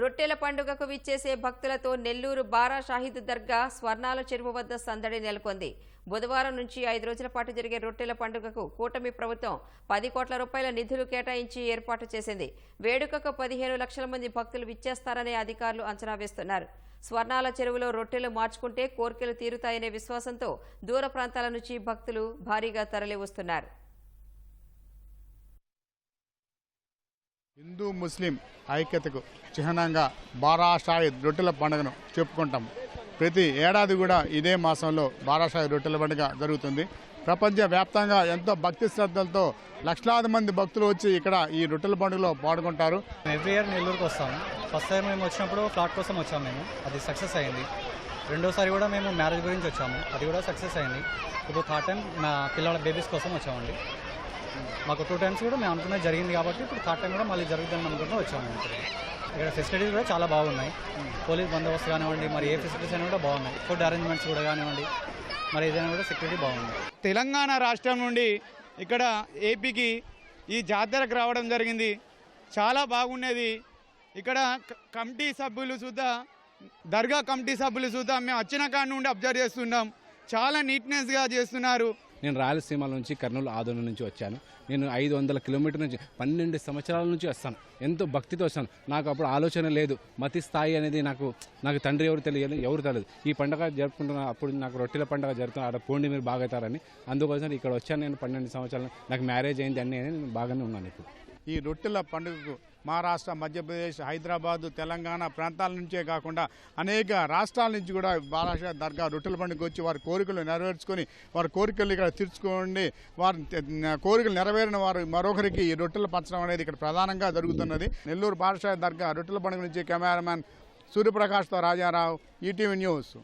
రొట్టెల పండుగకు విచ్చేసే భక్తులతో నెల్లూరు బారా షాహిద్ దర్గా స్వర్ణాల చెరువు వద్ద సందడి నెలకొంది. బుధవారం నుంచి ఐదు రోజుల పాటు జరిగే రొట్టెల పండుగకు కూటమి ప్రభుత్వం పది కోట్ల రూపాయల నిధులు కేటాయించి ఏర్పాటు చేసింది. వేడుకకు పదిహేను లక్షల మంది భక్తులు విచ్చేస్తారనే అధికారులు అంచనా వేస్తున్నారు. స్వర్ణాల చెరువులో రొట్టెలు మార్చుకుంటే కోర్కెలు తీరుతాయనే విశ్వాసంతో దూర ప్రాంతాల నుంచి భక్తులు భారీగా తరలివస్తున్నారు. హిందూ ముస్లిం ఐక్యతకు చిహ్నంగా బారాషాయి రొట్టెల పండుగను చెప్పుకుంటాం. ప్రతి ఏడాది కూడా ఇదే మాసంలో బారాషాయి రొట్టెల పండుగ జరుగుతుంది. ప్రపంచ వ్యాప్తంగా ఎంతో భక్తి శ్రద్ధలతో లక్షలాది మంది భక్తులు వచ్చి ఇక్కడ ఈ రొట్టెల పండుగలో పాల్గొంటారు. ఎవ్రీ ఇయర్ నెల్లూరుకి వస్తాము. ఫస్ట్ టైం మేము వచ్చినప్పుడు ఫ్లాట్ కోసం వచ్చాము మేము. అది సక్సెస్ అయింది. రెండోసారి కూడా మేము మ్యారేజ్ గురించి వచ్చాము. అది కూడా సక్సెస్ అయింది. ఇప్పుడు థర్డ్ టైం మా పిల్లల బేబీస్ కోసం వచ్చామండి. మాకు టూ టైమ్స్ కూడా మేము అనుకున్నది జరిగింది కాబట్టి ఇప్పుడు థర్డ్ టైం కూడా మళ్ళీ జరుగుతుందని అనుకుంటూ వచ్చాము. ఇక్కడ ఫెసిలిటీస్ కూడా చాలా బాగున్నాయి. పోలీస్ బందోబస్తు కానివ్వండి మరి ఏ ఫెసిలిటీస్ అయినా కూడా బాగున్నాయి. ఫుడ్ అరేంజ్మెంట్స్ కూడా కానివ్వండి మరి ఏదైనా కూడా సెక్యూరిటీ బాగుంది. తెలంగాణ రాష్ట్రం నుండి ఇక్కడ ఏపీకి ఈ జాతరకు రావడం జరిగింది. చాలా బాగున్నది ఇక్కడ కమిటీ సభ్యులు చూద్దా దర్గా కమిటీ సభ్యులు చూద్దాం మేము వచ్చిన కాడ నుండి అబ్జర్వ్ చేస్తున్నాం. చాలా నీట్నెస్గా చేస్తున్నారు. నేను రాయలసీమ నుంచి కర్నూలు ఆదోని నుంచి వచ్చాను. నేను ఐదు వందల కిలోమీటర్ నుంచి పన్నెండు సంవత్సరాల నుంచి వస్తాను. ఎంతో భక్తితో వస్తాను. నాకు అప్పుడు ఆలోచన లేదు. మతి స్థాయి అనేది నాకు నాకు తండ్రి ఎవరు తెలియదు ఎవరు తెలియదు. ఈ పండగ జరుపుకుంటున్న అప్పుడు నాకు రొట్టెల పండగ జరుగుతుంది. ఆడ పోండి మీరు బాగవుతారని అందుకోసం ఇక్కడ వచ్చాను నేను పన్నెండు సంవత్సరాలు. నాకు మ్యారేజ్ అయింది అన్నీ నేను బాగానే ఉన్నాను ఇప్పుడు. ఈ రొట్టెల పండుగకు మహారాష్ట్ర మధ్యప్రదేశ్ హైదరాబాదు తెలంగాణ ప్రాంతాల నుంచే కాకుండా అనేక రాష్ట్రాల నుంచి కూడా బాలాషా దర్గా రొట్టెల పండుగ వచ్చి వారి కోరికలు నెరవేర్చుకొని వారి కోరికలు ఇక్కడ తీర్చుకోండి వారి కోరికలు నెరవేరిన వారు మరొకరికి ఈ రొట్టెలు పంచడం అనేది ఇక్కడ ప్రధానంగా జరుగుతున్నది. నెల్లూరు బాలాషా దర్గా రొట్టెల పండుగ నుంచి కెమెరామ్యాన్ సూర్యప్రకాష్తో రాజారావు ఈటీవీ న్యూస్.